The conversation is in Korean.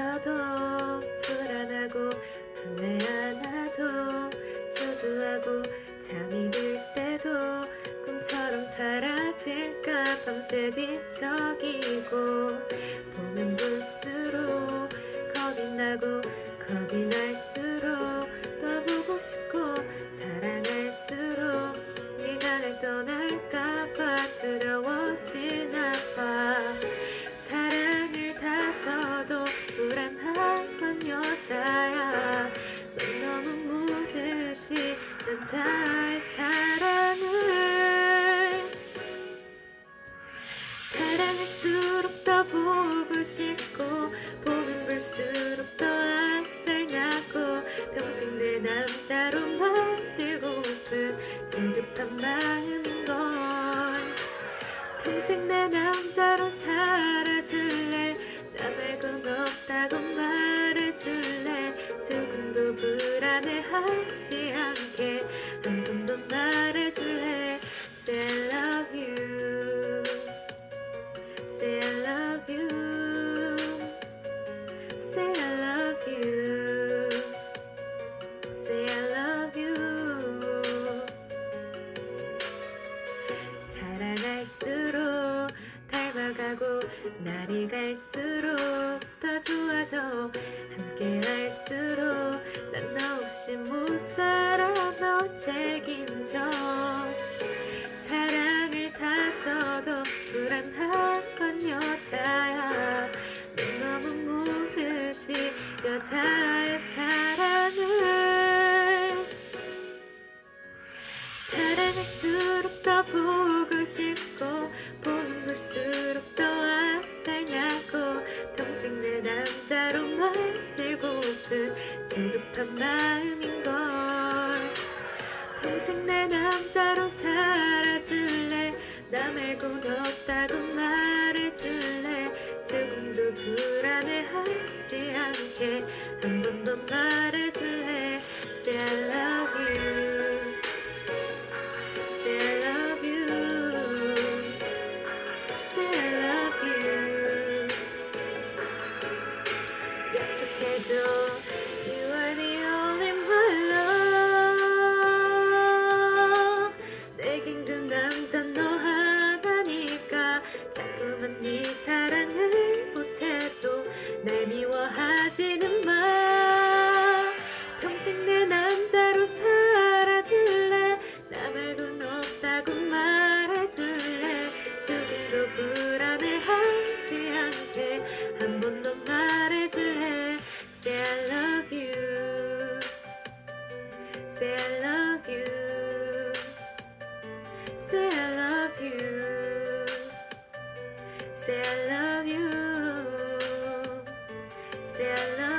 저도 불안하고 품에 안아도 초조하고 잠이 들 때도 꿈처럼 사라질까 밤새 뒤척이고. 마음인걸. 평생 내 남자로 살아줄래? 나 말곤 없다고 말해줄래? 조금도 불안해하지 않게 한번더 말해줄래? Say I love you. Say I love you. Say I love you. Say I love 날이 갈수록 더 좋아져. 함께 할수록 난 너 없이 못 살아 너 책임져. 사랑을 다져도 불안한 건 여자야. 넌 너무 모르지. 여자의 사랑을. 사랑할수록 더 보고 싶고 조급한 마음인걸. 평생 내 남자로 살아줄래? 나 말곤 없다고 말해줄 미워하지는 마. 평생 내 남자로 살아줄래? 나 말곤 없다고 말해줄래? 조금도 불안해하지 않게 한 번 더 말해줄래? Say I love you. Say I love you. Say I love you. Say I love 点亮